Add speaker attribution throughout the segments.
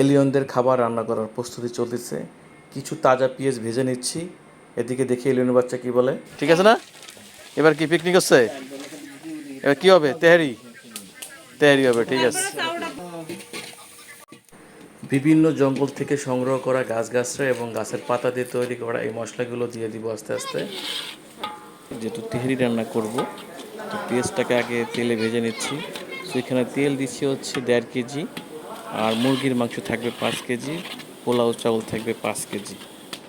Speaker 1: এলিয়নদের খাবার রান্না করার প্রস্তুতি চলতেছে। কিছু তাজা পেঁয়াজ ভেজে নিচ্ছি। এদিকে দেখি এলিয়নের বাচ্চা কি বলে। ঠিক আছে না? এবার কি পিকনিক হচ্ছে? এবার কি হবে? তেহারি। তেহারি হবে ঠিক আছে। বিভিন্ন জঙ্গল থেকে সংগ্রহ করা গাছগাছরা এবং গাছের পাতা দিয়ে তৈরি করা এই মশলাগুলো দিয়ে দিব আস্তে আস্তে। যেহেতু তেহারি রান্না করব তো পেঁয়াজটাকে আগে তেলে ভেজে নিচ্ছি। তো এখানে তেল দিচ্ছি হচ্ছে দেড় কেজি। আর মুরগির মাংস থাকবে পাঁচ কেজি, পোলাও চাউল থাকবে পাঁচ কেজি।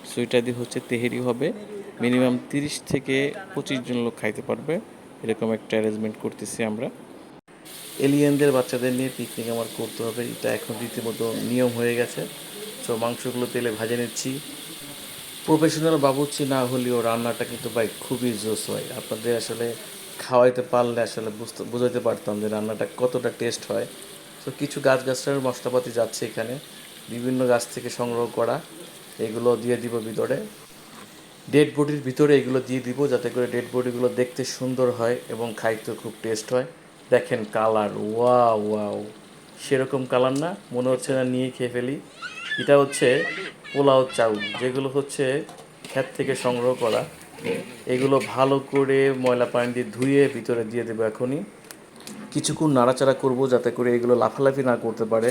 Speaker 1: সো এটা দিয়ে হচ্ছে তেহেরি হবে। মিনিমাম তিরিশ থেকে পঁচিশ জন লোক খাইতে পারবে। এরকম একটা অ্যারেঞ্জমেন্ট করতেছি আমরা। এলিয়েনদের বাচ্চাদের নিয়ে পিকনিক আমার করতে হবে। এটা এখন রীতিমতো নিয়ম হয়ে গেছে। সো মাংসগুলো তেলে ভাজে নিচ্ছি। প্রফেশনাল বাবুর্চি না হলেও রান্নাটা কিন্তু ভাই খুবই জোস হয়। আপনাদের আসলে খাওয়াইতে পারলে আসলে বুঝতে বুঝাইতে পারতাম যে রান্নাটা কতটা টেস্ট হয়। তো কিছু গাছ গাছটার মশলাপাতি যাচ্ছে এখানে। বিভিন্ন গাছ থেকে সংগ্রহ করা, এগুলো দিয়ে দিব ভিতরে। ডেড বডির ভিতরে এগুলো দিয়ে দিব যাতে করে ডেড বডিগুলো দেখতে সুন্দর হয় এবং খাইতে খুব টেস্ট হয়। দেখেন কালার ওয়া ওয়াও সেরকম কালার না, মনে হচ্ছে না নিয়ে খেয়ে ফেলি। এটা হচ্ছে পোলাও চাউল, যেগুলো হচ্ছে ক্ষেত থেকে সংগ্রহ করা। এগুলো ভালো করে ময়লা পানি দিয়ে ধুয়ে ভিতরে দিয়ে দেবো এখনই। কিছুক্ষণ নাড়াচাড়া করব যাতে করে এগুলো লাফালাফি না করতে পারে।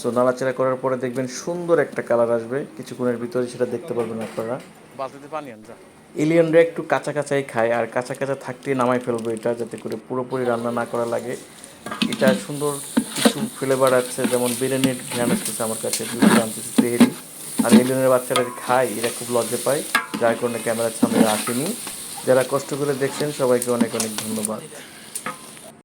Speaker 1: সো নাড়াচাড়া করার পরে দেখবেন সুন্দর একটা কালার আসবে। কিছুক্ষণের ভিতরে সেটা দেখতে পারবেন আপনারা। বালতিতে পানি আন এলিয়নরা একটু কাঁচা কাঁচাই খায় আর কাঁচা কাঁচা থাকতে নামাই ফেলব এটা যাতে করে পুরোপুরি রান্না না করা লাগে। এটা সুন্দর কিছু ফ্লেভার আছে যেমন বিরিয়ানির ঘ্রাণ আসতেছে আমার কাছে আনতেছে তেহেরি। আর এলিয়নের বাচ্চারা খায় এরা খুব লজ্জা পায় যার কারণে ক্যামেরার সামনে আসেনি। যারা কষ্ট করে দেখছেন সবাইকে অনেক অনেক ধন্যবাদ।